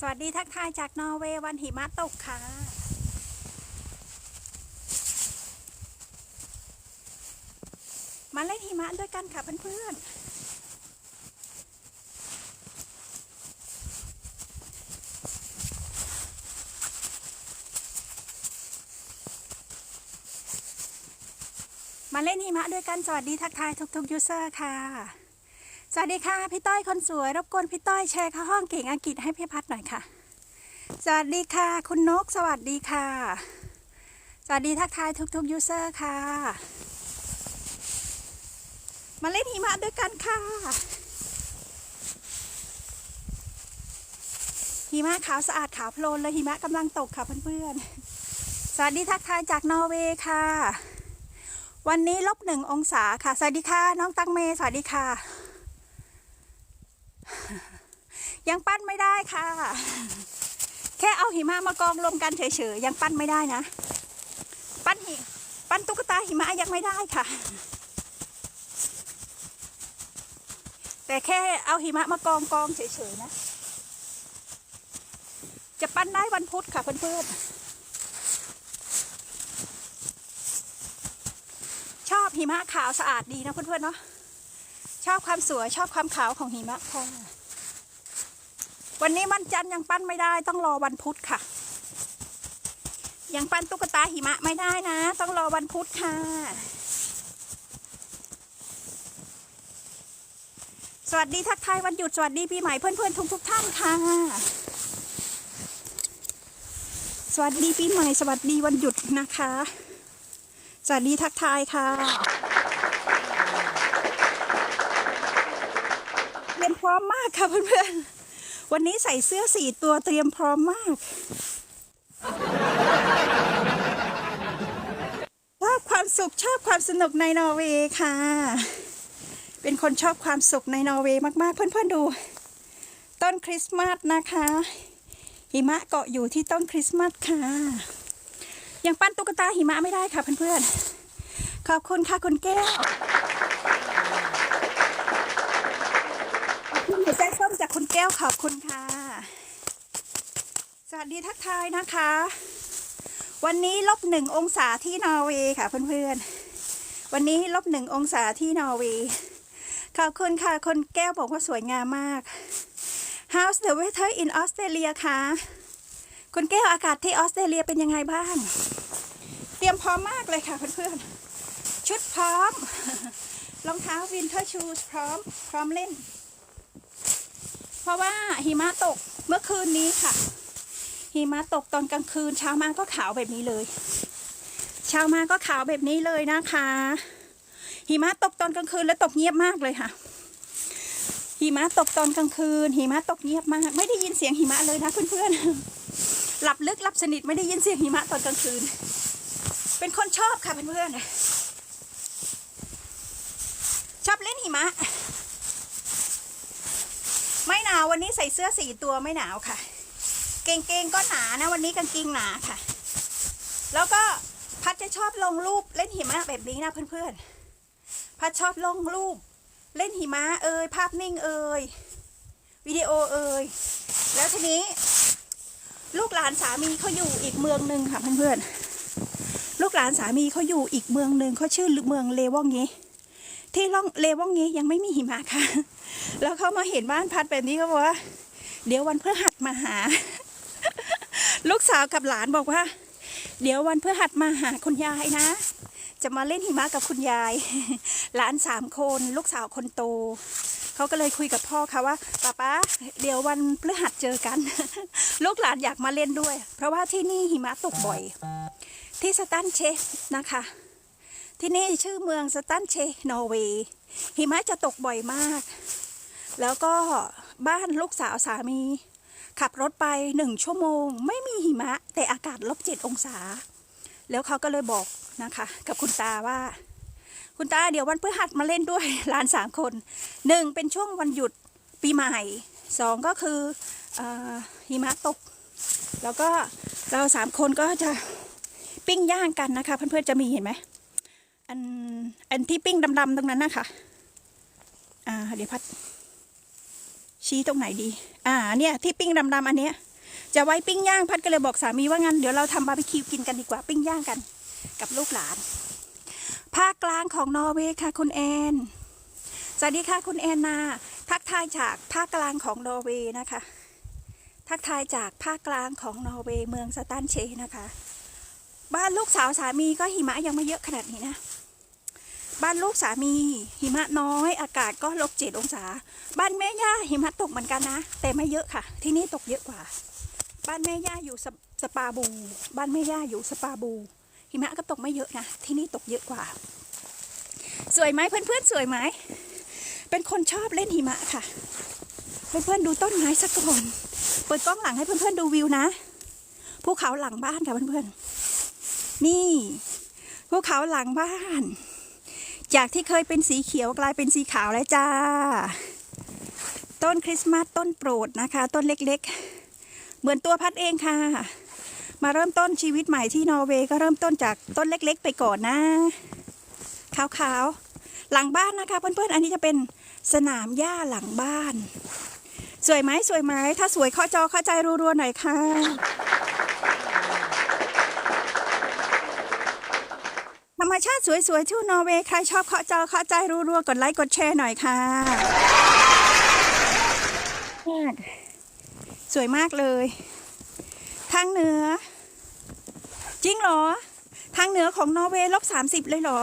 สวัสดีทักทายจากนอร์เวย์วันหิมะตกค่ะ มาเล่นหิมะด้วยกันค่ะเพื่อนๆมาเล่นหิมะด้วยกัน สวัสดีทักทายทุกๆยูเซอร์ค่ะ วัสดีค่ะ พี่ต้อยคนสวย รบกวนพี่ต้อยแชร์เข้าห้องเก่งอังกฤษให้พี่พัดหน่อยค่ะ สวัสดีค่ะ คุณนก สวัสดีค่ะ สวัสดีทักทายทุกๆยูเซอร์ค่ะ มาเล่นหิมะด้วยกันค่ะหิมะขาวสะอาดขาวโพลนเลยหิมะกำลังตกค่ะเพื่อนๆ สวัสดีทักทายจากนอร์เวย์ค่ะ วันนี้ลบหนึ่งองศาค่ะ สวัสดีค่ะ น้องตังเมสวัสดีค่ะ ยังปั้นไม่ได้ค่ะ แค่เอาหิมะมากองรวมกันเฉยๆยังปั้นไม่ได้นะ ปั้นหิปั้นตุ๊กตาหิมะยังไม่ได้ค่ะ แต่แค่เอาหิมะมากองกองเฉยๆนะ จะปั้นได้วันพุธค่ะเพื่อนๆชอบหิมะขาวสะอาดดีนะเพื่อนๆเนาะชอบความสวยชอบความขาวของหิมะค่ะ วันนี้วันจันทร์ยังปั้นไม่ได้ ต้องรอวันพุธค่ะ ยังปั้นตุ๊กตาหิมะไม่ได้นะ ต้องรอวันพุธค่ะ สวัสดีทักทายวันหยุดสวัสดีปีใหม่เพื่อนๆทุกทุกท่านค่ะ สวัสดีปีใหม่ สวัสดีวันหยุดนะคะ สวัสดีทักทายค่ะเตรียมพร้อมมากค่ะเพื่อนๆ วันนี้ใส่เสื้อสี่ตัวเตรียมพร้อมมาก ชอบความสุขชอบความสนุกในนอร์เวย์ค่ะ เป็นคนชอบความสุขในนอร์เวย์มากๆ เพื่อนๆดู ต้นคริสต์มาสนะคะ หิมะเกาะอยู่ที่ต้นคริสต์มาสค่ะ ยังปั้นตุ๊กตาหิมะไม่ได้ค่ะเพื่อนๆ ขอบคุณค่ะคุณแก้วหัวใจากคุณแก้วขอบคุณค่ะ สวัสดีทักทายนะคะ วันนี้ลบหนึ่งองศาที่นอร์เวย์ค่ะเพื่อนๆ วันนี้ลบหนึ่งองศาที่นอร์เวย์ ขอบคุณค่ะคนแก้วบอกว่าสวยงามมาก How's the weather in Australia คะคุณแก้วอากาศที่ออสเตรเลียเป็นยังไงบ้าง เตรียมพร้อมมากเลยค่ะเพื่อนๆ ชุดพร้อม รองเท้า winter shoes พร้อม พร้อมเล่น ราะว่าหิมะตกเมื่อคืนนี้ค่ะ หิมะตกตอนกลางคืน เช้ามาก็ขาวแบบนี้เลย เช้ามาก็ขาวแบบนี้เลยนะคะ หิมะตกตอนกลางคืนแล้วตกเงียบมากเลยค่ะ หิมะตกตอนกลางคืน หิมะตกเงียบมาก ไม่ได้ยินเสียงหิมะเลยนะเพื่อนๆหลับลึกหลับสนิทไม่ได้ยินเสียงหิมะตอนกลางคืน เป็นคนชอบค่ะเพื่อนๆชอบเล่นหิมะาววันนี้ใส่เสื้อสี่ตัวไม่หนาวค่ะ เกงเกงก็หนานะวันนี้กางเกงหนาค่ะ แล้วก็พัดจะชอบลงรูปเล่นหิมะแบบนี้นะเพื่อนๆ พัดชอบลงรูป เล่นหิมะเอ่ยภาพนิ่งเอ่ยวิดีโอเอ่ยแล้วทีนี้ ลูกหลานสามีเขาอยู่อีกเมืองหนึ่งค่ะเพื่อนๆ ลูกหลานสามีเขาอยู่อีกเมืองหนึ่งเขาชื่อเมืองเลวองงี้ ที่ล่องเลวองงี้ยังไม่มีหิมะค่ะ แล้วเขามาเห็นบ้านพัดแบบนี้เขาบอกว่า เดี๋ยววันพฤหัสมาหา ลูกสาวกับหลานบอกว่า เดี๋ยววันพฤหัสมาหาคุณยายนะ จะมาเล่นหิมะกับคุณยาย หลานสามคนลูกสาวคนโตเขาก็เลยคุยกับพ่อค่ะว่าป้าป้าเดี๋ยววันพฤหัสเจอกัน ลูกหลานอยากมาเล่นด้วย เพราะว่าที่นี่หิมะตกบ่อย ที่สตันเชนะคะ ที่นี่ชื่อเมืองสตันเชนอร์เวย์ หิมะจะตกบ่อยมาก แล้วก็บ้านลูกสาวสามี ขับรถไปหนึ่งชั่วโมง ไม่มีหิมะ แต่อากาศลบเจ็ดองศา แล้วเขาก็เลยบอกนะคะ กับคุณตาว่า คุณตาเดี๋ยววันพฤหัสมาเล่นด้วยหลานสามคนหนึ่งเป็นช่วงวันหยุดปีใหม่สองก็คืออหิมะตก แล้วก็เราสามคนก็จะปิ้งย่างกันนะคะ เพื่อนๆจะมีเห็นไหม อันอันที่ปิ้งดำๆตรงนั้นนะคะอ่าเดี๋ยวพัด ชี้ตรงไหนดี อ่า เนี่ย ที่ปิ้งดำๆอันเนี้ยจะไว้ปิ้งย่างพัดก็เลยบอกสามีว่างั้นเดี๋ยวเราทำบาร์บีคิวกินกันดีกว่าปิ้งย่างกัน กับลูกหลานภาคกลางของนอร์เวย์ค่ะคุณแอนสวัสดีค่ะคุณแอนนา ทักทายจากภาคกลางของนอร์เวย์นะคะ ทักทายจากภาคกลางของนอร์เวย์เมืองสตันเชนะคะ บ้านลูกสาวสามีก็หิมะยังไม่เยอะขนาดนี้นะ บ้านลูกสามี หิมะน้อย อากาศก็ลบเจ็ดองศา บ้านแม่ย่าหิมะตกเหมือนกันนะ แต่ไม่เยอะค่ะ ที่นี่ตกเยอะกว่า บ้านแม่ย่าอยู่สปสปาบู บ้านแม่ย่าอยู่สปาบู หิมะก็ตกไม่เยอะนะ ที่นี่ตกเยอะกว่า สวยไหมเพื่อนๆสวยไหม เป็นคนชอบเล่นหิมะค่ะ เพื่อนๆดูต้นไม้สักก่อนเปิดกล้องหลังให้เพื่อนๆดูวิวนะ ภูเขาหลังบ้านค่ะเพื่อนๆ นี่ ภูเขาหลังบ้าน จากที่เคยเป็นสีเขียวกลายเป็นสีขาวแล้วจ้า ต้นคริสต์มาสต้นโปรดนะคะ ต้นเล็กๆ เหมือนตัวพัดเองค่ะ มาเริ่มต้นชีวิตใหม่ที่นอร์เวย์ก็เริ่มต้นจากต้นเล็กๆ ไปก่อนนะ ขาวๆ หลังบ้านนะคะเพื่อนๆ อันนี้จะเป็นสนามหญ้าหลังบ้าน สวยไหมสวยไหมถ้าสวยข้อจอเข้าใจรัวๆหน่อยค่ะ ธรรมชาติสวยๆที่นอร์เวย์ใครชอบเคาะจอเคาะใจรัวๆกดไลค์กดแชร์หน่อยค่ะสวยมากเลย ทางเหนือ จริงเหรอ ทางเหนือของนอร์เวย์ลบสามสิบเลยเหรอ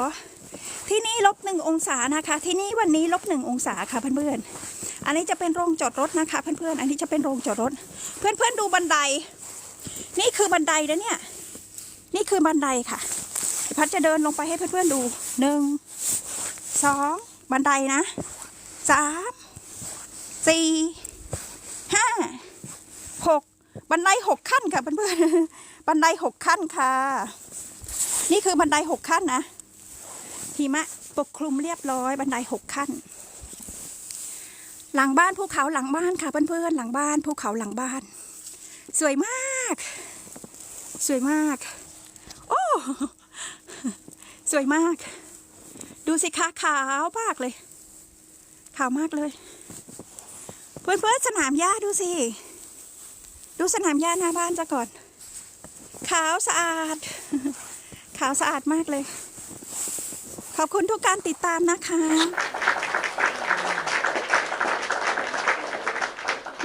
ที่นี่ลบหนึ่งองศานะคะ ที่นี่วันนี้ลบหนึ่งองศาค่ะเพื่อนๆ อันนี้จะเป็นโรงจอดรถนะคะเพื่อนๆ อันนี้จะเป็นโรงจอดรถ เพื่อนๆดูบันได นี่คือบันไดนะเนี่ย นี่คือบันไดค่ะ พัดจะเดินลงไปให้เพื่อนๆดูหนึ่งสองบันไดนะสามสี่ห้าหกบันไดหกขั้นค่ะเพื่อนๆบันไดหกขั้นค่ะ นี่คือบันไดหกขั้นนะหิมะปกคลุมเรียบร้อยบันไดหกขั้น หลังบ้านภูเขาหลังบ้านค่ะเพื่อนๆหลังบ้านภูเขาหลังบ้าน สวยมาก สวยมาก โอ้ สวยมาก ดูสิคะขาวมากเลย ขาวมากเลย เพื่อนเพื่อนๆสนามหญ้าดูสิ ดูสนามหญ้าหน้าบ้านจะก่อน ขาวสะอาด ขาวสะอาดมากเลย ขอบคุณทุกการติดตามนะคะ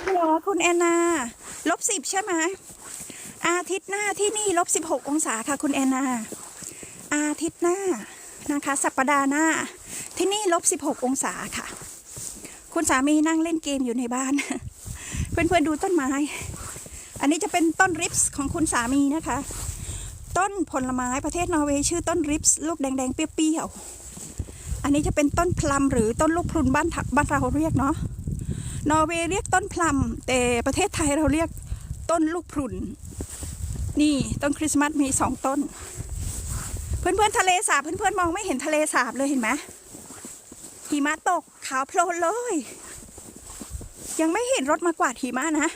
ฮัลโหลคุณแอนนา ลบสิบใช่ไหมอาทิตย์หน้าที่นี่ลบสิบหกองศาค่ะคุณแอนนา อาทิตย์หน้านะคะ สัปดาห์หน้า ที่นี่ลบ 16 องศาค่ะ คุณสามีนั่งเล่นเกมอยู่ในบ้าน เพื่อนๆดูต้นไม้ อันนี้จะเป็นต้นริปส์ของคุณสามีนะคะ ต้นผลไม้ประเทศนอร์เวย์ชื่อต้นริปส์ลูกแดงๆ เปรี้ยวๆ อันนี้จะเป็นต้นพลัมหรือต้นลูกพรุนบ้านถักบ้านเราเรียกเนาะ นอร์เวย์เรียกต้นพลัม แต่ประเทศไทยเราเรียกต้นลูกพรุน นี่ต้นคริสต์มาสมีสองต้น เพื่อนๆทะเลสาบเพื่อนๆมองไม่เห็นทะเลสาบเลยเห็นไหมหิมะตกขาวโพลนเลย ยังไม่เห็นรถมากวาดหิมะนะ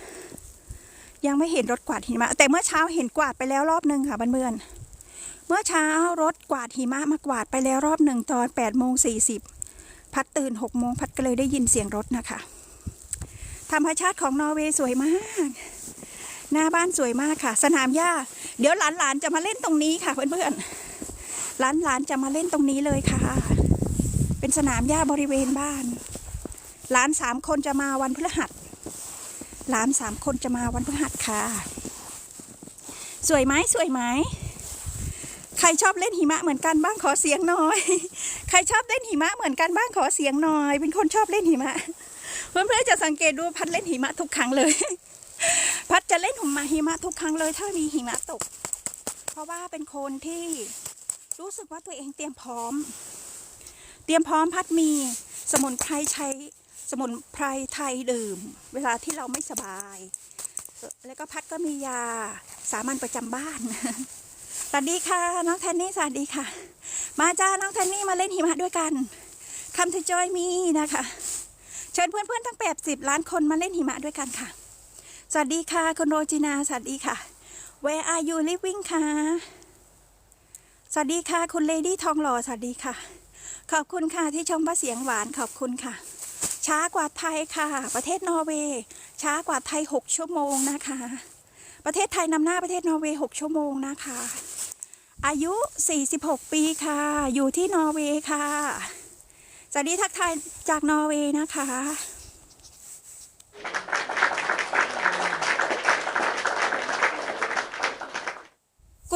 ยังไม่เห็นรถกวาดหิมะ แต่เมื่อเช้าเห็นกวาดไปแล้วรอบหนึ่งค่ะเพื่อนๆเมื่อเช้ารถกวาดหิมะมากวาดไปแล้วรอบหนึ่งตอน8ปดโมงสี่สิบพัดตื่น6กโมงพัดก็เลยได้ยินเสียงรถนะคะธรรมชาติของนอร์เวย์สวยมาก หน้าบ้านสวยมากค่ะ สนามหญ้า เดี๋ยวหลานๆจะมาเล่นตรงนี้ค่ะเพื่อนๆ หลานๆจะมาเล่นตรงนี้เลยค่ะ เป็นสนามหญ้าบริเวณบ้าน หลานสามคนจะมาวันพฤหัส หลานสามคนจะมาวันพฤหัสค่ะ สวยไหมสวยไหมใครชอบเล่นหิมะเหมือนกันบ้างขอเสียงหน่อย ใครชอบเล่นหิมะเหมือนกันบ้างขอเสียงหน่อย เป็นคนชอบเล่นหิมะ เพื่อนๆจะสังเกตดูพัดเล่นหิมะทุกครั้งเลย พัดจะเล่นหิมะหิมะทุกครั้งเลย ถ้ามีหิมะตก เพราะว่าเป็นคนที่ รู้สึกว่าตัวเองเตรียมพร้อม เตรียมพร้อมพัดมีสมุนไพรใช้สมุนไพรไทยดื่ม เวลาที่เราไม่สบาย แล้วก็พัดก็มียาสามัญประจำบ้านสวัสดีค่ะ น้องแทนนี่สวัสดีค่ะ มาจ้าน้องแทนนี่มาเล่นหิมะด้วยกันคำทจอยมีนะคะ เชิญเพื่อนๆทั้งแปดสิบล้านคนมาเล่นหิมะด้วยกันค่ะ สวัสดีค่ะคุณโรจินาสวัสดีค่ะ Where are you living ค่ะ สวัสดีค่ะ คุณเลดี้ทองหล่อสวัสดีค่ะ ขอบคุณค่ะที่ชมว่าเสียงหวานขอบคุณค่ะ ช้ากว่าไทยค่ะ ประเทศนอร์เวย์ช้ากว่าไทย 6 ชั่วโมงนะคะ ประเทศไทยนำหน้าประเทศนอร์เวย์6ชั่วโมงนะคะ อายุ 46 ปีค่ะ อยู่ที่นอร์เวย์ค่ะสวัสดีทักทายจากนอร์เวย์นะคะ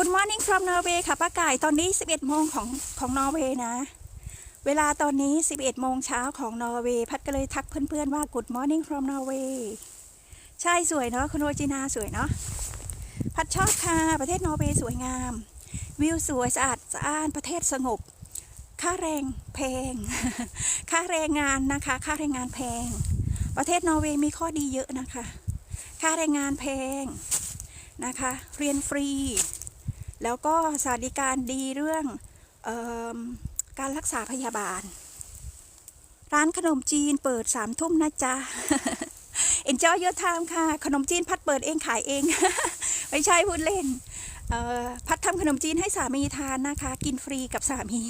Good morning from Norway ค่ะป้าไก่ตอนนี้ 11 โมงของของนอร์เวย์นะ เวลาตอนนี้ 11 โมงเช้าของนอร์เวย์พัดก็เลยทักเพื่อนๆว่า Good morning from Norway ใช่สวยเนาะคุณโรจินาสวยเนาะพัดชอบค่ะ ประเทศนอร์เวย์สวยงาม วิวสวยสะอาดสะอ้านประเทศสงบ ค่าแรงแพง ค่าแรงงานนะคะ ค่าแรงงานแพง ประเทศนอร์เวย์มีข้อดีเยอะนะคะ ค่าแรงงานแพงนะคะ เรียนฟรี แล้วก็สวัสดิการดีเรื่องเอการรักษาพยาบาล ร้านขนมจีนเปิดสามทุ่มนะจ๊ะ Enjoy your time ค่ะ ขนมจีนพัดเปิดเองขายเอง ไม่ใช่พูดเล่น พัดทำขนมจีนให้สามีทานนะคะ กินฟรีกับสามี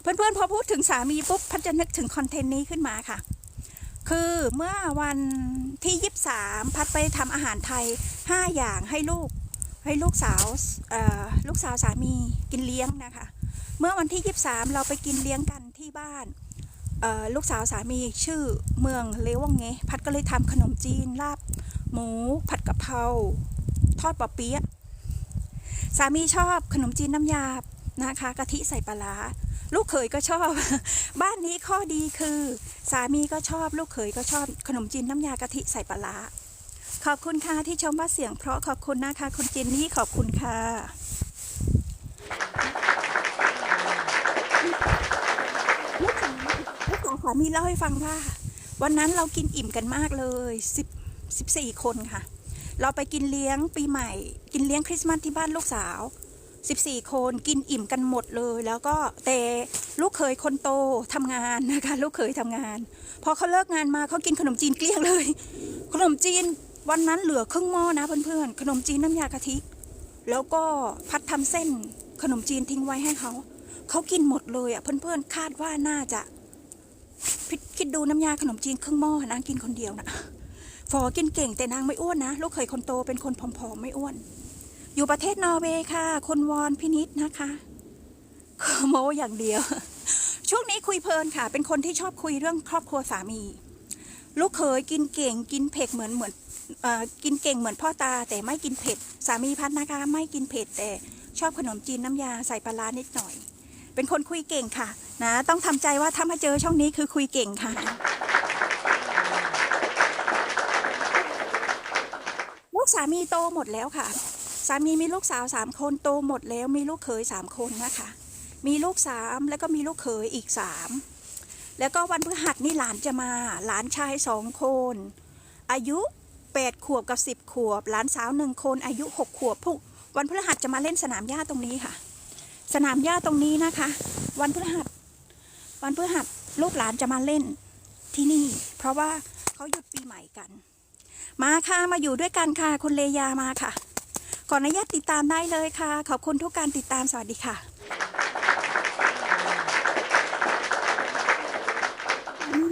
เพื่อนๆ พอพูดถึงสามีปุ๊บ พัดจะนึกถึงคอนเทนต์นี้ขึ้นมาค่ะ คือเมื่อวันที่ยี่สามพัดไปทำอาหารไทย 5 อย่างให้ลูก ให้ลูกสาวลูกสาวสามีกินเลี้ยงนะคะ เมื่อวันที่ 23 เราไปกินเลี้ยงกันที่บ้านลูกสาวสามีชื่อเมืองเลวงเงพัดก็เลยทำขนมจีนลาบหมู ผัดกะเพราทอดปอเปี๊ยะสามีชอบขนมจีนน้ำยานะคะกะทิใส่ปลาร้าลูกเขยก็ชอบ บ้านนี้ข้อดีคือ สามีก็ชอบ ลูกเขยก็ชอบขนมจีนน้ำยากะทิใส่ปลาร้า ขอบคุณค่ะที่ชมว่าเสียงเพราะขอบคุณนะคะคุณจินนี่ขอบคุณค่ะลูกสาวลูกสาวสามีเล่าให้ฟังว่า วันนั้นเรากินอิ่มกันมากเลยสิบสิบสี่คนค่ะ เราไปกินเลี้ยงปีใหม่ กินเลี้ยงคริสต์มาสที่บ้านลูกสาว14คนกินอิ่มกันหมดเลย แล้วก็แต่ลูกเขยคนโตทำงานนะคะ ลูกเขยทำงาน พอเขาเลิกงานมาเขากินขนมจีนเกลี้ยงเลย ขนมจีน วันนั้นเหลือครึ่งหม้อนะเพื่อนๆ ขนมจีนน้ำยากะทิ แล้วก็พัดทำเส้นขนมจีนทิ้งไว้ให้เขา เขากินหมดเลยอะเพื่อนๆ คาดว่าน่าจะคิดคิดดูน้ำยาขนมจีนครึ่งหม้อนางกินคนเดียวนะฝอกินเก่งแต่นางไม่อ้วนนะ ลูกเขยคนโตเป็นคนผอมๆไม่อ้วน อยู่ประเทศนอร์เวย์ค่ะคุณวอนพินิษนะคะโมอย่างเดียว ช่วงนี้คุยเพลินค่ะ เป็นคนที่ชอบคุยเรื่องครอบครัวสามี ลูกเขยกินเก่งกินเผ็ดเหมือนเหมือน กินเก่งเหมือนพ่อตาแต่ไม่กินเผ็ด สามีพัดนะคะ ไม่กินเผ็ดแต่ชอบขนมจีนน้ำยาใส่ปลาร้านิดหน่อย เป็นคนคุยเก่งค่ะ นะ ต้องทำใจว่าถ้ามาเจอช่องนี้คือคุยเก่งค่ะลูกสามีโตหมดแล้วค่ะ สามีมีลูกสาวสามคนโตหมดแล้วมีลูกเขยสามคนนะคะ มีลูกสามแล้วก็มีลูกเขยอีกสามแล้วก็วันพฤหัสนี่หลานจะมา หลานชายสองคน อายุ แปดขวบกับสิบขวบ หลานสาวหนึ่งคนอายุหกขวบพวกวันพฤหัสจะมาเล่นสนามหญ้าตรงนี้ค่ะ สนามหญ้าตรงนี้นะคะ วันพฤหัส วันพฤหัสลูกหลานจะมาเล่นที่นี่ เพราะว่าเขาหยุดปีใหม่กัน มาค่ะมาอยู่ด้วยกันค่ะคุณเลยามาค่ะขออนุญาตติดตามได้เลยค่ะ ขอบคุณทุกการติดตามสวัสดีค่ะ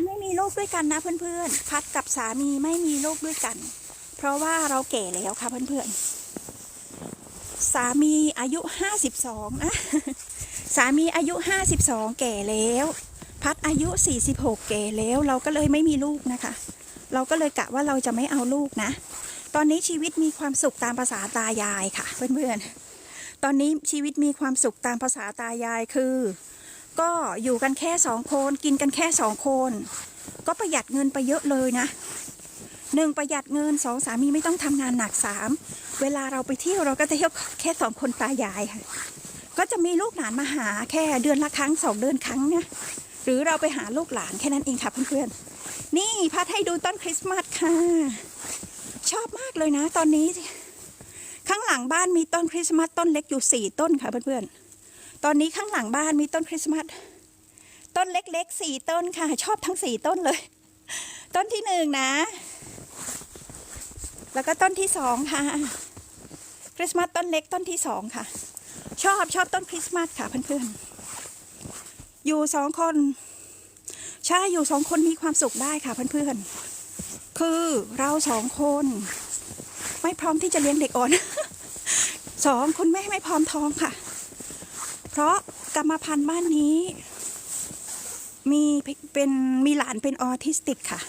ไม่มีลูก ด้วยกันนะเพื่อนๆ พัดกับสามีไม่มีลูกด้วยกัน เพราะว่าเราแก่แล้วค่ะเพื่อนๆ สามีอายุห้าสิบสองอะสามีอายุห้าสิบสองแก่แล้ว พัดอายุสี่สิบหกแก่แล้ว เราก็เลยไม่มีลูกนะคะ เราก็เลยกะว่าเราจะไม่เอาลูกนะ ตอนนี้ชีวิตมีความสุขตามภาษาตายายค่ะ เพื่อนๆ ตอนนี้ชีวิตมีความสุขตามภาษาตายายคือ ก็อยู่กันแค่สองคนกินกันแค่สองคน ก็ประหยัดเงินไปเยอะเลยนะหนึ่งประหยัดเงินสองสามีไม่ต้องทำงานหนักสามเวลาเราไปเที่ยวเราก็จะเที่ยวแค่สองคนตายายค่ะ ก็จะมีลูกหลานมาหาแค่เดือนละครั้งสองเดือนครั้งนะหรือเราไปหาลูกหลานแค่นั้นเองค่ะเพื่อนๆนี่พัดให้ดูต้นคริสต์มาสค่ะ ชอบมากเลยนะ ตอนนี้ ข้างหลังบ้านมีต้นคริสต์มาสต้นเล็กอยู่สี่ต้นค่ะเพื่อนๆตอนนี้ข้างหลังบ้านมีต้นคริสต์มาส ต้นเล็กๆสี่ต้นค่ะ ชอบทั้งสี่ต้นเลย ต้นที่หนึ่งนะ แล้วก็ต้นที่สองค่ะ คริสต์มาสต้นเล็กต้นที่สองค่ะ ชอบชอบต้นคริสต์มาสค่ะเพื่อนๆ อยู่สองคน ใช่อยู่สองคนมีความสุขได้ค่ะเพื่อนๆ คือเราสองคน ไม่พร้อมที่จะเลี้ยงเด็กอ่อนสองคุณแม่ไม่พร้อมท้องค่ะ เพราะกรรมพันธุ์บ้านนี้ มีเป็นมีหลานเป็นออทิสติกค่ะ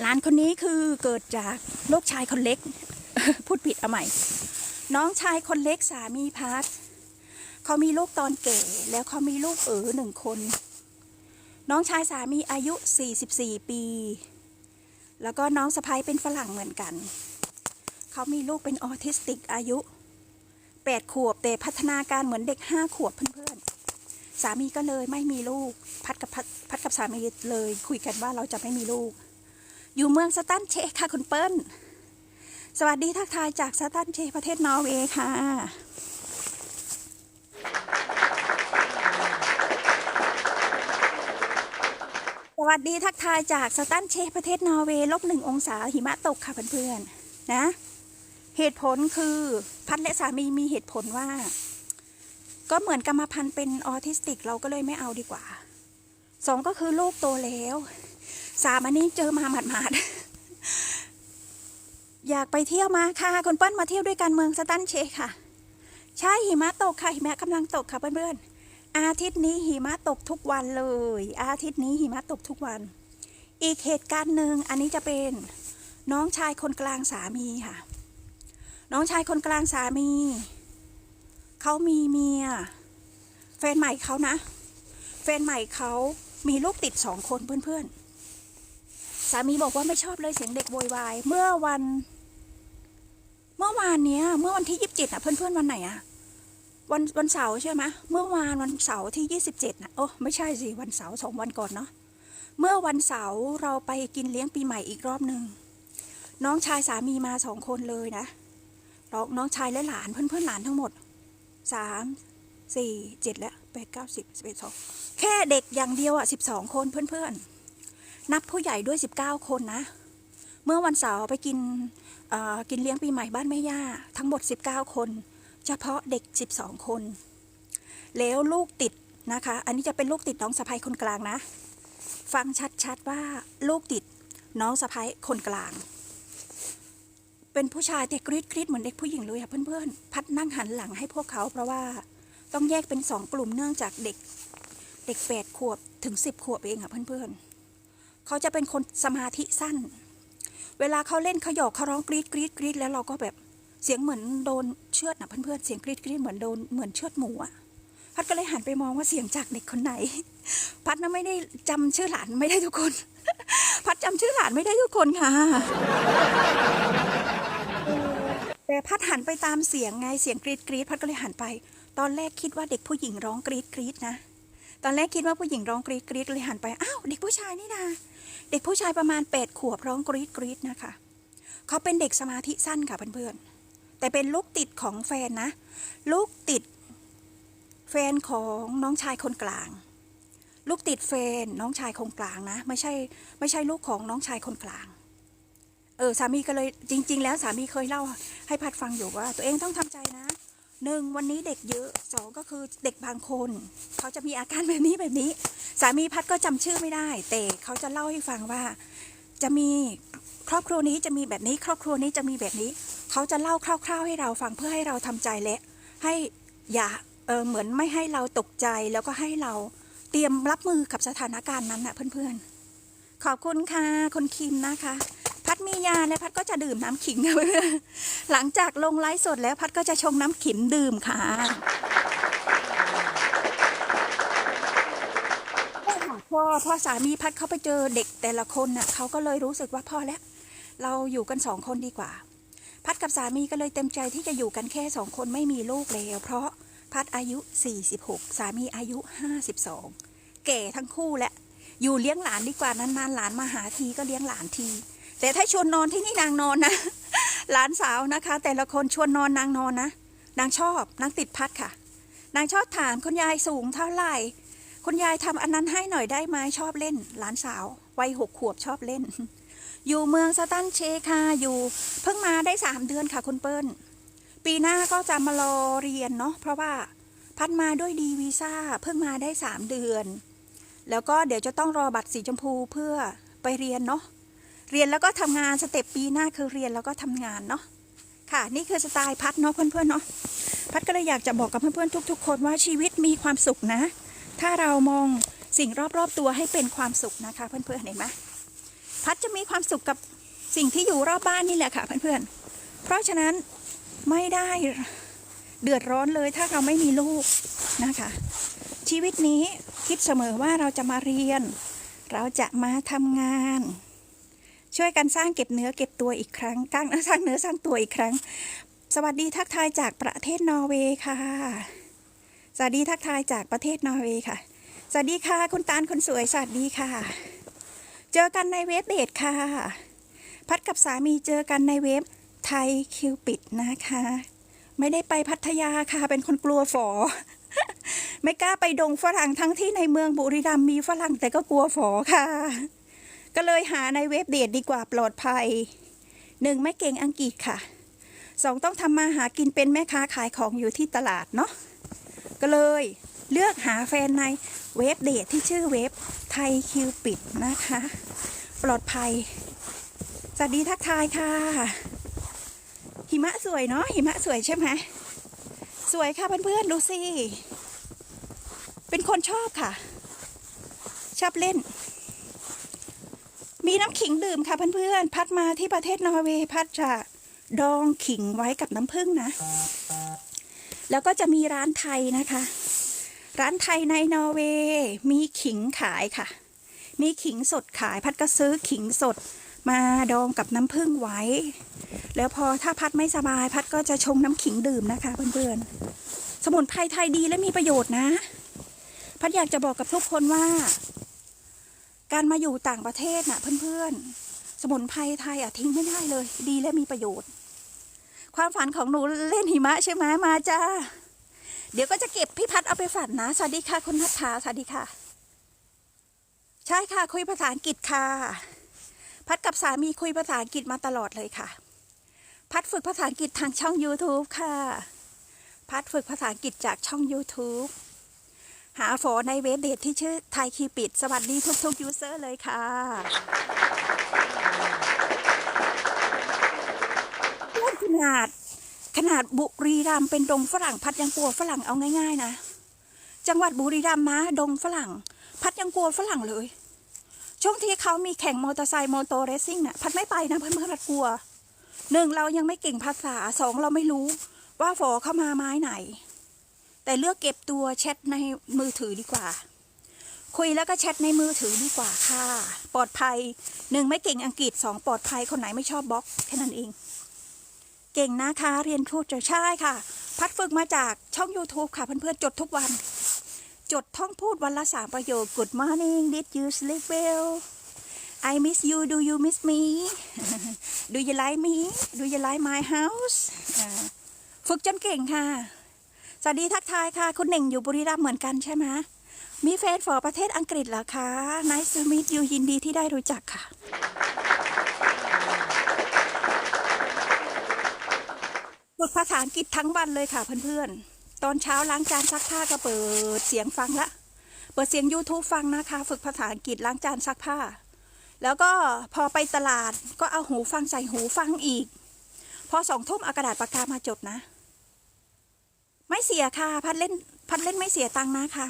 หลานคนนี้คือเกิดจากลูกชายคนเล็ก พูดผิดเอาใหม่ น้องชายคนเล็กสามีพัดเขามีลูกตอนแก่แล้วเขามีลูกเอ๋อหนึ่งคน น้องชายสามีอายุ 44 ปี แล้วก็น้องสะพ้ายเป็นฝรั่งเหมือนกัน เขามีลูกเป็นออทิสติกอายุ 8 ขวบแต่พัฒนาการเหมือนเด็ก 5 ขวบเพื่อน สามีก็เลยไม่มีลูก พัดกับพัดพัดกับสามีเลยคุยกันว่าเราจะไม่มีลูก อยู่เมืองสตันเชคค่ะคุณเปิ้ล สวัสดีทักทายจากสตันเชคประเทศนอร์เวย์ค่ะสวัสดีทักทายจากสตันเชคประเทศนอร์เวย์ลบหนึ่งองศาหิมะตกค่ะเพื่อนๆนะ เหตุผลคือพัดและสามีมีเหตุผลว่า ก็เหมือนกรรมพันธุ์เป็นออทิสติกเราก็เลยไม่เอาดีกว่าสองก็คือลูกโตแล้วสามอันนี้เจอมาหมาดๆอยากไปเที่ยวมาค่ะคุณเปิ้ลมาเที่ยวด้วยกันเมืองสตันเชคค่ะ ใช่หิมะตกค่ะหิมะกำลังตกค่ะเพื่อนๆอาทิตย์นี้หิมะตกทุกวันเลย อาทิตย์นี้หิมะตกทุกวัน อีกเหตุการณ์หนึ่งอันนี้จะเป็นน้องชายคนกลางสามีค่ะ น้องชายคนกลางสามี เขามีเมีย แฟนใหม่เขานะ แฟนใหม่เขามีลูกติดสองคนเพื่อนๆ สามีบอกว่าไม่ชอบเลยเสียงเด็กโวยวาย เมื่อวัน เมื่อวานเนี้ย เมื่อวันที่ยี่สิบเจ็ดอะเพื่อนๆวันไหนอะวันวันเสาร์ใช่ไหมเมื่อวานวันเสาร์ที่ยี่สิบเจ็ดนะโอ้ไม่ใช่สิวันเสาร์สองวันก่อนเนาะเมื่อวันเสาร์เราไปกินเลี้ยงปีใหม่อีกรอบหนึ่งน้องชายสามีมาสองคนเลยนะน้องน้องชายและหลานเพื่อนเพื่อนๆหลานทั้งหมด สามสี่เจ็ดและแปดเก้าสิบสิบเอ็ดสองแค่เด็กอย่างเดียวอะสิบสองคนเพื่อนนๆ นับผู้ใหญ่ด้วยสิบเก้าคนนะ เมื่อวันเสาร์ไปกินกินเลี้ยงปีใหม่บ้านแม่ย่า ทั้งหมดสิบเก้าคน เฉพาะเด็กสิบสองคน แล้วลูกติดนะคะ อันนี้จะเป็นลูกติดน้องสะพ้ยคนกลางนะ ฟังชัดๆว่าลูกติดน้องสะพ้ยคนกลาง เป็นผู้ชายแต่กรีดกรีดเหมือนเด็กผู้หญิงเลยค่ะเพื่อนๆ พัดนั่งหันหลังให้พวกเขาเพราะว่าต้องแยกเป็นสองกลุ่มเนื่องจากเด็กเด็กแปดขวบถึงสิบขวบเองค่ะเพื่อนๆ เขาจะเป็นคนสมาธิสั้น เวลาเขาเล่นเขาหยอกเขาร้องกรีดกรีดกรีดแล้วเราก็แบบเสียงเหมือนโดนเชือดนะเพื่อนๆ เสียงกรีดกรีดเหมือนโดนเหมือนเชือดหมูอะพัดก็เลยหันไปมองว่าเสียงจากเด็กคนไหน พัดน่ะไม่ได้จำชื่อหลานไม่ได้ทุกคน พัดจำชื่อหลานไม่ได้ทุกคนค่ะ แต่พัดหันไปตามเสียงไงเสียงกรีดกรีดพัดก็เลยหันไป ตอนแรกคิดว่าเด็กผู้หญิงร้องกรีดกรีดนะ ตอนแรกคิดว่าผู้หญิงร้องกรีดกรีดเลยหันไปอ้าวเด็กผู้ชายนี่นาเด็กผู้ชายประมาณแปดขวบร้องกรีดกรีดนะคะเขาเป็นเด็กสมาธิสั้นค่ะเพื่อนๆแต่เป็นลูกติดของแฟนนะ ลูกติด แฟนของน้องชายคนกลาง ลูกติดแฟนน้องชายคนกลางนะ ไม่ใช่ไม่ใช่ลูกของน้องชายคนกลาง เออสามีก็เลยจริง ๆ แล้วสามีเคยเล่าให้พัดฟังอยู่ว่า ตัวเองต้องทำใจนะหนึ่งวันนี้เด็กเยอะสองก็คือเด็กบางคน เขาจะมีอาการแบบนี้แบบนี้ สามีพัดก็จำชื่อไม่ได้ แต่เขาจะเล่าให้ฟังว่า จะมีครอบครัวนี้จะมีแบบนี้ ครอบครัวนี้จะมีแบบนี้ เขาจะเล่าคร่าว ๆ ให้เราฟังเพื่อให้เราทำใจและ ให้อย่าเออเหมือนไม่ให้เราตกใจแล้วก็ให้เราเตรียมรับมือกับสถานการณ์นั้นนะเพื่อนๆ ขอบคุณค่ะคุณคิมนะคะ พัดมียาและพัดก็จะดื่มน้ำขิงค่ะเพื่อหลังจากลงไลฟ์สดแล้วพัดก็จะชงน้ำขิงดื่มค่ะพ่อพ่อสามีพัดเขาไปเจอเด็กแต่ละคนน่ะเขาก็เลยรู้สึกว่าพ่อแล้ว เราอยู่กันสองคนดีกว่า พัดกับสามีก็เลยเต็มใจที่จะอยู่กันแค่สองคนไม่มีลูกแล้ว เพราะพัดอายุ 46 สามีอายุ 52 แก่ทั้งคู่แหละอยู่เลี้ยงหลานดีกว่านานๆหลานมาหาทีก็เลี้ยงหลานที แต่ถ้าชวนนอนที่นี่นางนอนนะ หลานสาวนะคะ แต่ละคนชวนนอนนางนอนนะ นางชอบนางติดพัดค่ะ นางชอบถามคุณยายสูงเท่าไหร่คุณยายทำอันนั้นให้หน่อยได้ไหมชอบเล่น หลานสาววัยหกขวบชอบเล่น อยู่เมืองสตันเชคค่ะอยู่ เพิ่งมาได้สามเดือนค่ะคุณเปิ้ล ปีหน้าก็จะมารอเรียนเนาะเพราะว่าพัดมาด้วยดีวีซ่าเพิ่งมาได้สามเดือน แล้วก็เดี๋ยวจะต้องรอบัตรสีชมพูเพื่อไปเรียนเนาะ เรียนแล้วก็ทำงานสเต็ปปีหน้าคือเรียนแล้วก็ทำงานเนาะค่ะ นี่คือสไตล์พัดเนาะเพื่อนๆเนาะพัดก็เลยอยากจะบอกกับเพื่อนๆทุก ๆ คนว่าชีวิตมีความสุขนะ ถ้าเรามองสิ่งรอบๆตัวให้เป็นความสุขนะคะ เพื่อนๆเห็นไหมพัดจะมีความสุขกับสิ่งที่อยู่รอบบ้านนี่แหละค่ะเพื่อนๆ เพราะฉะนั้นไม่ได้เดือดร้อนเลยถ้าเราไม่มีลูกนะคะ ชีวิตนี้คิดเสมอว่าเราจะมาเรียน เราจะมาทำงาน ช่วยกันสร้างเก็บเนื้อเก็บตัวอีกครั้งก้างสร้างเนื้อสร้างตัวอีกครั้ง สวัสดีทักทายจากประเทศนอร์เวย์ค่ะ สวัสดีทักทายจากประเทศนอร์เวย์ค่ะ สวัสดีค่ะ คุณตาลคนสวยสวัสดีค่ะ เจอกันในเว็บเดทค่ะ พัดกับสามีเจอกันในเว็บไทยคิวปิดนะคะ ไม่ได้ไปพัทยาค่ะ เป็นคนกลัวฝอไม่กล้าไปดงฝรั่งทั้งที่ในเมืองบุรีรัมย์มีฝรั่งแต่ก็กลัวฝอค่ะ ก็เลยหาในเว็บเดทดีกว่าปลอดภัยหนึ่งไม่เก่งอังกฤษค่ะสองต้องทำมาหากินเป็นแม่ค้าขายของอยู่ที่ตลาดเนาะก็เลยเลือกหาแฟนในเว็บเดทที่ชื่อเว็บไทยคิวปิดนะคะ ปลอดภัย สวัสดีทักทายค่ะ หิมะสวยเนาะหิมะสวยใช่ไหมสวยค่ะเพื่อนๆดูสิ เป็นคนชอบค่ะ ชอบเล่น มีน้ำขิงดื่มค่ะเพื่อนๆ พัดมาที่ประเทศนอร์เวย์พัดจะดองขิงไว้กับน้ำผึ้งนะ แล้วก็จะมีร้านไทยนะคะ ร้านไทยในนอร์เวย์มีขิงขายค่ะ มีขิงสดขายพัดก็ซื้อขิงสดมาดองกับน้ำผึ้งไว้ แล้วพอถ้าพัดไม่สบายพัดก็จะชงน้ำขิงดื่มนะคะเพื่อนๆ สมุนไพรไทยดีและมีประโยชน์นะ พัดอยากจะบอกกับทุกคนว่า การมาอยู่ต่างประเทศน่ะ เพื่อนๆ สมุนไพรไทยอะทิ้งไม่ได้เลย ดีและมีประโยชน์ ความฝันของหนูเล่นหิมะใช่ไหมมาจ้าเดี๋ยวก็จะเก็บพี่พัดเอาไปฝันนะ สวัสดีค่ะคุณนัทธาสวัสดีค่ะ ใช่ค่ะคุยภาษาอังกฤษค่ะ พัดกับสามีคุยภาษาอังกฤษมาตลอดเลยค่ะ พัดฝึกภาษาอังกฤษทางช่อง YouTube ค่ะ พัดฝึกภาษาอังกฤษจากช่อง YouTube หาโฟในเว็บเดทที่ชื่อไทยคีปิด สวัสดีทุกๆยูเซอร์เลยค่ะขนาด ขนาดบุรีรัมเป็นดงฝรั่งพัดยังกลัวฝรั่งเอาง่ายๆ นะ จังหวัดบุรีรัมย์นะดงฝรั่ง พัดยังกลัวฝรั่งเลย ช่วงที่เขามีแข่งมอเตอร์ไซค์มอเตอร์เรซซิ่งน่ะ พัดไม่ไปนะเพื่อนๆพัดกลัวหนึ่งเรายังไม่เก่งภาษาสองเราไม่รู้ ว่าฝอเข้ามาไม้ไหน แต่เลือกเก็บตัวแชทในมือถือดีกว่า คุยแล้วก็แชทในมือถือดีกว่าค่ะ ปลอดภัยหนึ่งไม่เก่งอังกฤษสองปลอดภัยคนไหนไม่ชอบบล็อกแค่นั้นเอง เก่งนะคะ เรียนพูดจะใช่ค่ะ พัดฝึกมาจากช่อง YouTube ค่ะเพื่อนๆจดทุกวัน จดท่องพูดวันละสามประโยค Good morning did you sleep well I miss you do you miss me do you like me do you like my house ฝึกจนเก่งค่ะ สวัสดีทักทายค่ะ คุณหนึ่งอยู่บุรีรัมย์เหมือนกันใช่ไหมมีแฟนฝอประเทศอังกฤษเหรอคะ Nice to meet you ยินดีที่ได้รู้จักค่ะฝึกภาษาอังกฤษทั้งวันเลยค่ะเพื่อนๆ ตอนเช้าล้างจานซักผ้าก็เปิดเสียงฟังละ เปิดเสียง YouTube ฟังนะคะ ฝึกภาษาอังกฤษล้างจานซักผ้า แล้วก็พอไปตลาดก็เอาหูฟังใส่หูฟังอีก พอสองทุ่มเอากระดาษปากกามาจดนะ เสียค่ะ พัดเล่นพัดเล่นไม่เสียตังค์นะคะ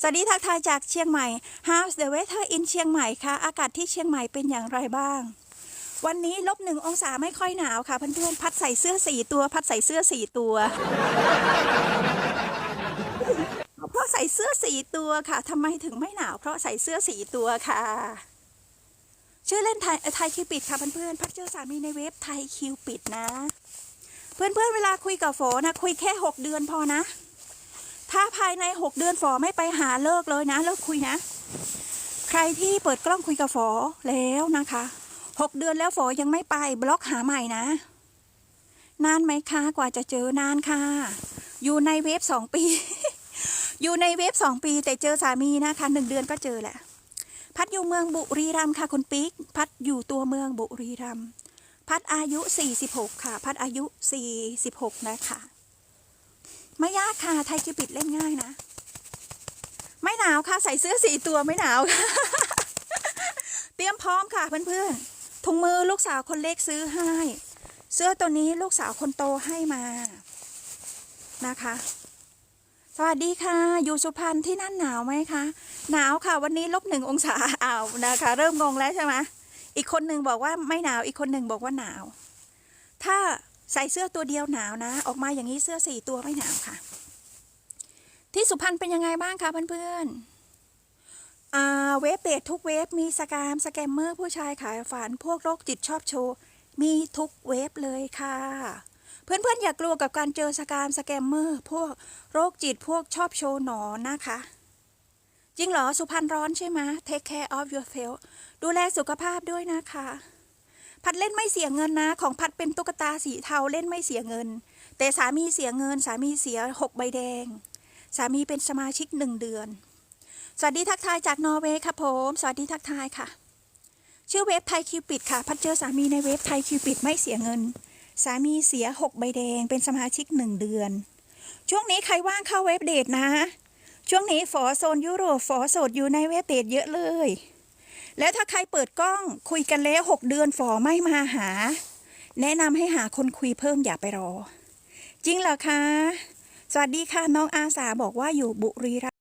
สวัสดีทักทายจากเชียงใหม่ How's the weather in เชียงใหม่คะอากาศที่เชียงใหม่เป็นอย่างไรบ้าง วันนี้ลบหนึ่งองศาไม่ค่อยหนาวค่ะเพื่อนๆพัดใส่เสื้อสี่ตัว พัดใส่เสื้อสี่ตัวเพราะใส่เสื้อสีตัวค่ะทำไมถึงไม่หนาว เพราะใส่เสื้อสีตัวค่ะ ชื่อเล่นไทยไทยคิวปิดค่ะเพื่อนๆพัดเจอสามีในเว็บไทยคิวปิดนะ เพื่อนๆเวลาคุยกับฝอนะคุยแค่หกเดือนพอนะ ถ้าภายในหกเดือนฝอไม่ไปหาเลิกเลยนะเลิกคุยนะ ใครที่เปิดกล้องคุยกับฝอแล้วนะคะหกเดือนแล้วฝอยังไม่ไปบล็อกหาใหม่นะ นานไหมคะกว่าจะเจอนานค่ะ อยู่ในเว็บสองปี อยู่ในเว็บสองปีแต่เจอสามีนะคะหนึ่งเดือนก็เจอแหละ พัดอยู่เมืองบุรีรัมย์ค่ะคุณปิ๊ก พัดอยู่ตัวเมืองบุรีรัมย์ พัดอายุ 46 ค่ะ พัดอายุ 46 นะคะ ไม่ยากค่ะ ไทยคิวปิดเล่นง่ายนะ ไม่หนาวค่ะ ใส่เสื้อสีตัวไม่หนาวค่ะ เตรียมพร้อมค่ะเพื่อนๆ ถุงมือลูกสาวคนเล็กซื้อให้ เสื้อตัวนี้ลูกสาวคนโตให้มานะคะ สวัสดีค่ะ อยู่สุพรรณที่นั่นหนาวไหมคะ หนาวค่ะ วันนี้ลบหนึ่งองศาอ้าวนะคะ เริ่มงงแล้วใช่ไหม อีกคนหนึ่งบอกว่าไม่หนาว อีกคนหนึ่งบอกว่าหนาว ถ้าใส่เสื้อตัวเดียวหนาวนะ ออกมาอย่างนี้เสื้อสี่ตัวไม่หนาวค่ะ ที่สุพรรณเป็นยังไงบ้างคะเพื่อนๆอ่าเว็บเบดทุกเว็บมีสแกมสแกมเมอร์ผู้ชายขายฝันพวกโรคจิตชอบโชว์มีทุกเว็บเลยค่ะ เพื่อนๆ อย่ากลัวกับการเจอสแกมสแกมเมอร์พวกโรคจิตพวกชอบโชว์หนอนนะคะ จริงเหรอ สุพรรณร้อนใช่ไหม Take care of yourself ดูแลสุขภาพด้วยนะคะ พัดเล่นไม่เสียเงินนะ ของพัดเป็นตุ๊กตาสีเทาเล่นไม่เสียเงิน แต่สามีเสียเงิน สามีเสียหกใบแดง สามีเป็นสมาชิกหนึ่งเดือน สวัสดีทักทายจากนอร์เวย์ค่ะผม สวัสดีทักทายค่ะ ชื่อเว็บไทยคิวปิดค่ะ พัดเจอสามีในเว็บไทยคิวปิดไม่เสียเงิน สามีเสียหกใบแดง เป็นสมาชิกหนึ่งเดือน ช่วงนี้ใครว่างเข้าเว็บเดทนะ ช่วงนี้ฝอโซนยุโรปฝอโสดอยู่ในเว็บเดทเยอะเลย แล้วถ้าใครเปิดกล้องคุยกันแล้วหกเดือนฝอไม่มาหา แนะนำให้หาคนคุยเพิ่มอย่าไปรอ จริงเหรอคะ สวัสดีค่ะ น้องอาสาบอกว่าอยู่บุรีรัมย์